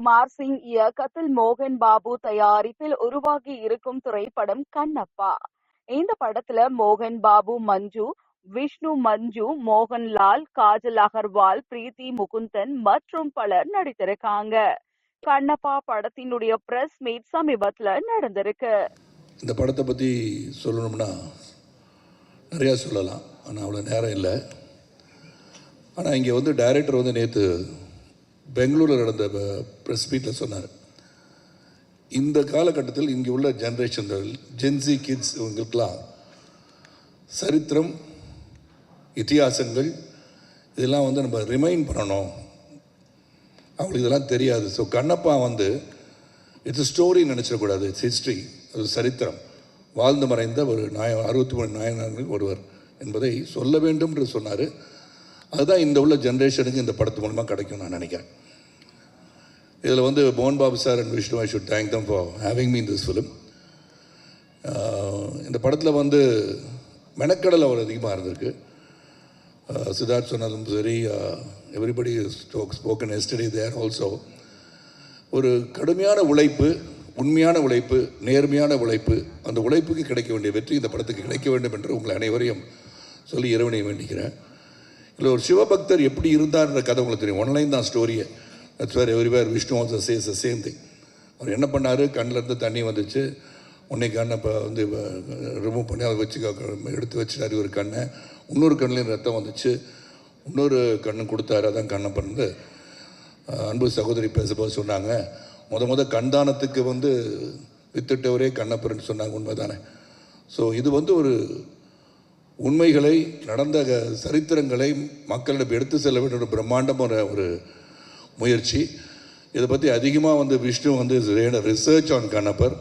குமார் சிங் இயக்கத்தில் மோகன் பாபு தயாரிப்பில் உருவாகி இருக்கும் திரைப்படம் கண்ணப்பா. இந்த படத்துல மோகன் பாபு மஞ்சு விஷ்ணு மஞ்சு மோகன்லால் காஜல் அகர்வால் பிரீத்தி முகுந்தன் மற்றும் பலர் நடித்திருக்காங்க. கண்ணப்பா படத்தினுடைய பிரஸ் மீட் சமீபத்துல நடந்திருக்கு. இந்த படத்தை பத்தி சொல்லணும்னா நிறையா சொல்லலாம். ஆனால் அவ்வளோ நேரம் இல்லை. ஆனால் இங்கே வந்து டைரக்டர் வந்து நேற்று பெங்களூரில் நடந்த ப்ரெஸ் மீட்டில் சொன்னார். இந்த காலகட்டத்தில் இங்கே உள்ள ஜென்ரேஷன் ஜென்சி கிட்ஸ் இவங்களுக்கெல்லாம் சரித்திரம் இத்தியாசங்கள் இதெல்லாம் வந்து நம்ம ரிமைண்ட் பண்ணணும். அவங்களுக்கு இதெல்லாம் தெரியாது. ஸோ கண்ணப்பா வந்து இட்ஸ் ஸ்டோரி நினச்சிடக்கூடாது. இட்ஸ் ஹிஸ்ட்ரி அது சரித்திரம். வாழ்ந்து மறைந்த ஒரு நாய அறுபத்தி மூணு நாயனர்கள் ஒருவர் என்பதை சொல்ல வேண்டும் என்று சொன்னார். அதுதான் இந்த உள்ள ஜென்ரேஷனுக்கு இந்த படத்து மூலமாக கிடைக்கும் நான் நினைக்கிறேன். இதில் வந்து மோகன் Babu sir and Vishnu I should thank them for having me this film இந்த படத்தில் வந்து மெனக்கடல் அவர் அதிகமாக இருந்திருக்கு. சித்தார்த் சொன்னதும் சரி everybody stoke spoken study there also ஒரு கடுமையான உழைப்பு உண்மையான உழைப்பு நேர்மையான உழைப்பு அந்த உழைப்புக்கு கிடைக்க வேண்டிய வெற்றி இந்த படத்துக்கு கிடைக்க வேண்டும் என்று உங்களை அனைவரையும் சொல்லி இறைவனை வேண்டிக்கிறேன். இல்லை ஒரு சிவபக்தர் எப்படி இருந்தார்ன்ற கதை உங்களுக்கு தெரியும். ஒன்லைன் தான் ஸ்டோரியை that's where everywhere Vishnu also says the same thing அவர் என்ன பண்ணார்? கண்ணிலேருந்து தண்ணி வந்துச்சு. உன்னை கண்ணை இப்போ வந்து ரிமூவ் பண்ணி அதை வச்சு எடுத்து வச்சுட்டாரு ஒரு கண்ணை. இன்னொரு கண்ணிலையும் ரத்தம் வந்துச்சு. இன்னொரு கண்ணு கொடுத்தாரு. அதான் கண்ணை பண்ணது அன்பு சகோதரி பேசும்போது சொன்னாங்க முத முத கண்தானத்துக்கு வந்து வித்துட்டவரே கண்ணப்பரன் சொன்னாங்க. உண்மை தானே ஸோ இது வந்து ஒரு உண்மைகளை நடந்த சரித்திரங்களை மக்களிடம் எடுத்து செல்ல வேண்டிய ஒரு பிரம்மாண்டமான ஒரு முயற்சி. இதை பற்றி அதிகமாக வந்து விஷ்ணு வந்து research on Kannappar.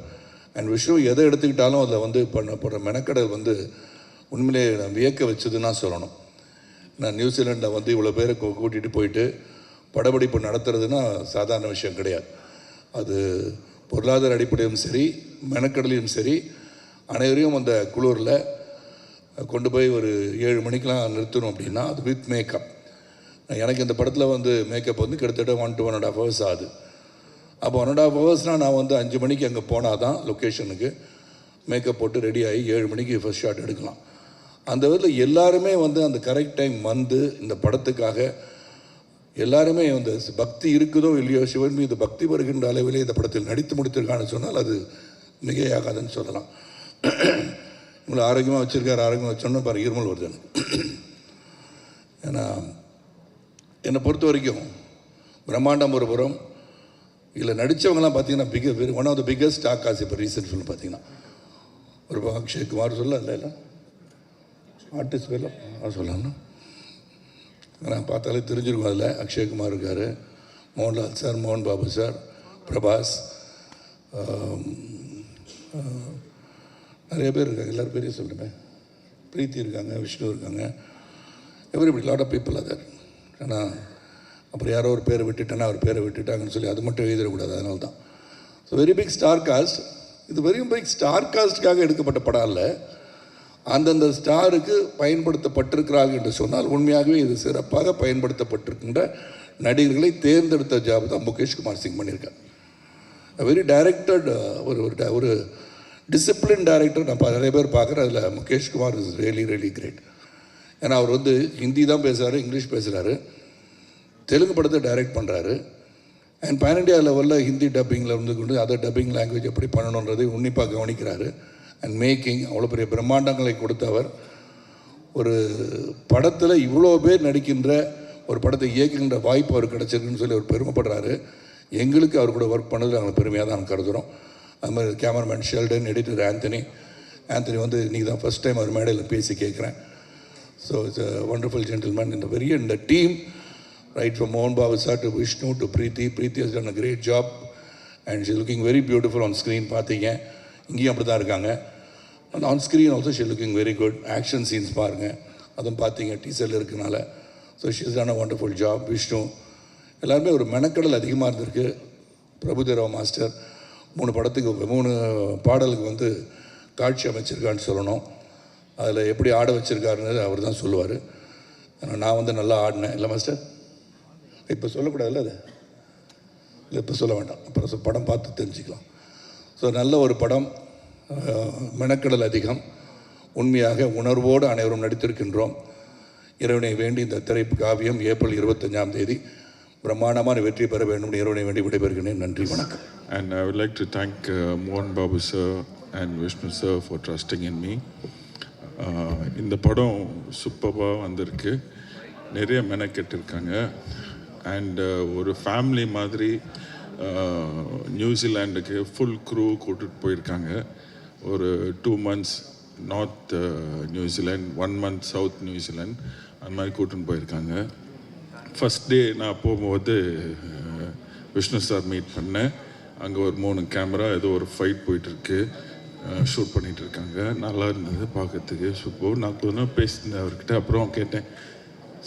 And Vishnu எதை எடுத்துக்கிட்டாலும் அதில் வந்து பண்ண போகிற மெனக்கடல் வந்து உண்மையிலே நான் வியக்க வச்சதுன்னா சொல்லணும். நான் நியூசிலாண்டில் வந்து இவ்வளோ பேரை கூட்டிகிட்டு போயிட்டு படப்பிடிப்பு நடத்துறதுன்னா சாதாரண விஷயம் கிடையாது. அது பொருளாதார அடிப்படையிலும் சரி மெனக்கடலையும் சரி அனைவரையும் அந்த குளூரில் கொண்டு போய் ஒரு ஏழு மணிக்கெலாம் நிறுத்தணும் அப்படின்னா அது வித் மேக்கப் எனக்கு இந்த படத்தில் வந்து மேக்கப் வந்து கிட்டத்தட்ட one to one and half hours ஆகுது. அப்போ ஒன் அண்ட் ஆஃப் ஹவர்ஸ்னால் நான் வந்து அஞ்சு மணிக்கு அங்கே போனால் தான் லொக்கேஷனுக்கு மேக்கப் போட்டு ரெடி ஆகி ஏழு மணிக்கு ஃபஸ்ட் ஷாட் எடுக்கலாம். அந்த விதத்தில் எல்லாருமே வந்து அந்த கரெக்ட் டைம் வந்து இந்த படத்துக்காக எல்லாருமே வந்து பக்தி இருக்குதோ இல்லையோ சிவன் மீது பக்தி வருகின்ற அளவிலே இந்த படத்தில் நடித்து முடித்திருக்கான்னு சொன்னால் அது மிகையாகாதுன்னு சொல்லலாம். இவங்களை ஆரோக்கியமாக வச்சுருக்காரு ஆரோக்கியமாக வச்சோன்னா பாரு இருமல் வருது எனக்கு. ஏன்னா என்னை பொறுத்த வரைக்கும் பிரம்மாண்டம் ஒரு புறம் இதில் நடித்தவங்கலாம் பார்த்தீங்கன்னா big one of the biggest stock as இப்போ ரீசெண்ட் ஃபிலிம் பார்த்தீங்கன்னா. ஒரு பக்கம் அக்ஷய் குமார் சொல்ல இல்லை இல்லை. ஆர்டிஸ்ட் பேரில் அது சொல்லணும் நான் பார்த்தாலே தெரிஞ்சிருக்கும் அதில். அக்ஷய்குமார் இருக்கார் மோகன்லால் சார் மோகன் பாபு சார் பிரபாஸ் நிறைய பேர் இருக்காங்க. எல்லோரும் பேரையும் சொல்லுமே பிரீத்தி இருக்காங்க விஷ்ணு இருக்காங்க. Everybody lot of people other ஏன்னா அப்புறம் யாரோ ஒரு பேரை விட்டுட்டேன்னா அவர் பேரை விட்டுட்டாங்கன்னு சொல்லி அது மட்டும் எழுதிடக்கூடாது அதனால தான் so very big star cast இது வெரி பிக் ஸ்டார் காஸ்ட்டுக்காக எடுக்கப்பட்ட படம் இல்லை அந்தந்த ஸ்டாருக்கு பயன்படுத்தப்பட்டிருக்கிறார்கள் என்று சொன்னால் உண்மையாகவே இது சிறப்பாக பயன்படுத்தப்பட்டிருக்கின்ற நடிகர்களை தேர்ந்தெடுத்த ஜாப் தான் முகேஷ் குமார் சிங் பண்ணியிருக்கார். வெரி டைரக்டட் uh, ஒரு ஒரு ஒரு டிசிப்ளின் டைரக்டர் நான் நிறைய பேர் பார்க்குறேன் அதில் Mukesh Kumar is really really great ஏன்னா அவர் வந்து ஹிந்தி தான் பேசுகிறாரு இங்கிலீஷ் பேசுகிறாரு தெலுங்கு படத்தை டைரக்ட் பண்ணுறாரு அண்ட் பேன் இண்டியா லெவலில் ஹிந்தி டப்பிங்கில் இருந்து கொண்டு அதர் டப்பிங் லாங்குவேஜ் எப்படி பண்ணணுன்றதை உன்னிப்பாக கவனிக்கிறாரு. அண்ட் மேக்கிங் அவ்வளோ பெரிய பிரம்மாண்டங்களை கொடுத்தவர் ஒரு படத்தில் இவ்வளோ பேர் நடிக்கின்ற ஒரு படத்தை இயக்குகின்ற வாய்ப்பு அவர் கிடச்சிருக்குன்னு சொல்லி அவர் பெருமைப்படுறாரு. எங்களுக்கு அவர் கூட ஒர்க் பண்ணது நாங்கள் பெருமையாக தான் கருதுகிறோம் அது மாதிரி cameraman Sheldon editor Anthony Anthony வந்து நீ தான் ஃபஸ்ட் டைம் அவர் மேடையில் பேசி கேட்குறேன். So it's a wonderful gentleman and very இந்த team right from right from Mohan Bhavasar to Vishnu to Preeti. Preeti a done job and job looking very beautiful on screen பார்த்தீங்க இங்கேயும் அப்படி தான் இருக்காங்க and on screen also she looking very good action scenes பாருங்கள் அதுவும் பார்த்தீங்க டீசரில் இருக்கனால so she's done a wonderful job Vishnu எல்லாருமே ஒரு மெனக்கடல் அதிகமாக இருந்திருக்கு பிரபுதேராவ் மாஸ்டர் மூணு படத்துக்கு மூணு பாடலுக்கு வந்து காட்சி அமைச்சிருக்கான்னு சொல்லணும் அதில் எப்படி ஆட வச்சுருக்காருன்னு அவர் தான் சொல்லுவார். நான் வந்து நல்லா ஆடினேன். இல்லை மாஸ்டர் இப்போ சொல்லக்கூடாதுல்ல அது? இல்லை இப்போ சொல்ல வேண்டாம். அப்புறம் படம் பார்த்து தெரிஞ்சுக்கலாம். ஸோ நல்ல ஒரு படம். மெனக்கடல் அதிகம். உண்மையாக உணர்வோடு அனைவரும் நடித்திருக்கின்றோம். இறைவனை வேண்டி இந்த திரைப்பு காவியம் ஏப்ரல் இருபத்தஞ்சாம் தேதி. பிரம்மாண்டமான வெற்றி பெற வேண்டும். இறைவனை வேண்டி விடைபெறுகிறேன். நன்றி வணக்கம். And I like to to மோகன் Babu sir and Vishnu sir Vishnu sir in me இந்த படம் சூப்பராக வந்திருக்கு. நிறைய மெனக்கெட்டிருக்காங்க. அண்டு ஒரு ஃபேமிலி மாதிரி நியூசிலாண்டுக்கு ஃபுல் க்ரூ கூட்டிட்டு போயிருக்காங்க. ஒரு two months north New Zealand one month south New Zealand அந்த மாதிரி கூட்டின்னு போயிருக்காங்க. ஃபஸ்ட் டே நான் போகும்போது விஷ்ணு சார் மீட் பண்ணேன். அங்கே ஒரு மூணு கேமரா ஏதோ ஒரு ஃபைட் போயிட்டுருக்கு ஷூட் பண்ணிகிட்டு இருக்காங்க நல்லா இருந்தது பார்க்கறதுக்கு. சூப்பர் நான் கொஞ்ச நேரம் பேசியிருந்தேன் அவர்கிட்ட. அப்புறம் கேட்டேன்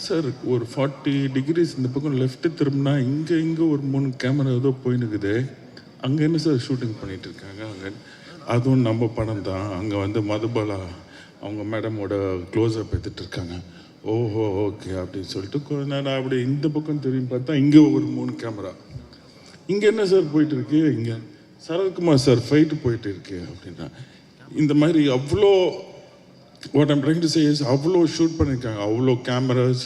சார் ஒரு ஃபார்ட்டி டிகிரிஸ் இந்த பக்கம் லெஃப்ட்டு திரும்பினா இங்கே இங்கே ஒரு மூணு கேமரா ஏதோ போயினுக்குது. அங்கே என்ன சார் ஷூட்டிங் பண்ணிகிட்டு இருக்காங்க அங்கே அதுவும் நம்ம படம் தான். அங்கே வந்து மதுபாலா அவங்க மேடமோட க்ளோஸ்அப் எடுத்துகிட்டு இருக்காங்க ஓஹோ ஓகே அப்படின்னு சொல்லிட்டு கொஞ்ச நேரம் அப்படி இந்த பக்கம் திரும்பி பார்த்தா இங்கே ஒரு மூணு கேமரா இங்கே என்ன சார் போயிட்டுருக்கு? இங்கே சரத்குமார் சார் ஃபைட்டு போயிட்டு இருக்கு அப்படின்னா இந்த மாதிரி அவ்வளோ what I'm trying to say is அவ்வளோ ஷூட் பண்ணியிருக்காங்க அவ்வளோ கேமராஸ்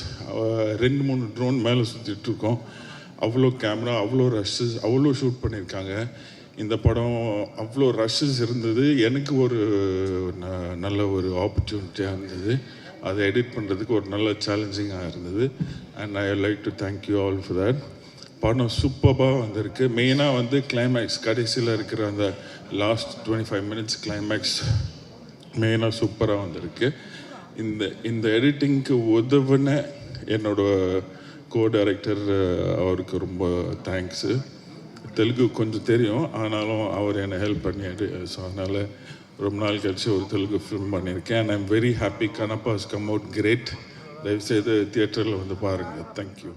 ரெண்டு மூணு ட்ரோன் மேலே சுற்றிட்டு இருக்கோம். அவ்வளோ கேமரா அவ்வளோ ரஷ்ஷஸ் அவ்வளோ ஷூட் பண்ணியிருக்காங்க இந்த படம் அவ்வளோ ரஷ்ஷஸ் இருந்தது. எனக்கு ஒரு ந- நல்ல ஒரு ஆப்பர்ச்சுனிட்டியாக இருந்தது. அதை எடிட் பண்ணுறதுக்கு ஒரு நல்ல சேலஞ்சிங்காக இருந்தது. And I like to thank you all for that படம் சூப்பராக வந்திருக்கு. மெயினாக வந்து கிளைமேக்ஸ் கடைசியில் இருக்கிற அந்த last twenty five minutes climax மெயினாக சூப்பராக வந்திருக்கு. இந்த இந்த எடிட்டிங்க்கு உதவுன என்னோட கோ டைரக்டர் அவருக்கு ரொம்ப தேங்க்ஸு தெலுங்கு கொஞ்சம் தெரியும் ஆனாலும் அவர் என்னை ஹெல்ப் பண்ணியாரு. ஸோ அதனால் ரொம்ப நாள் கழிச்சு ஒரு தெலுங்கு ஃபிலிம் பண்ணியிருக்கேன். And I'm very happy Kannappa's come out great தயவுசெய்து தியேட்டரில் வந்து பாருங்கள் தேங்க்யூ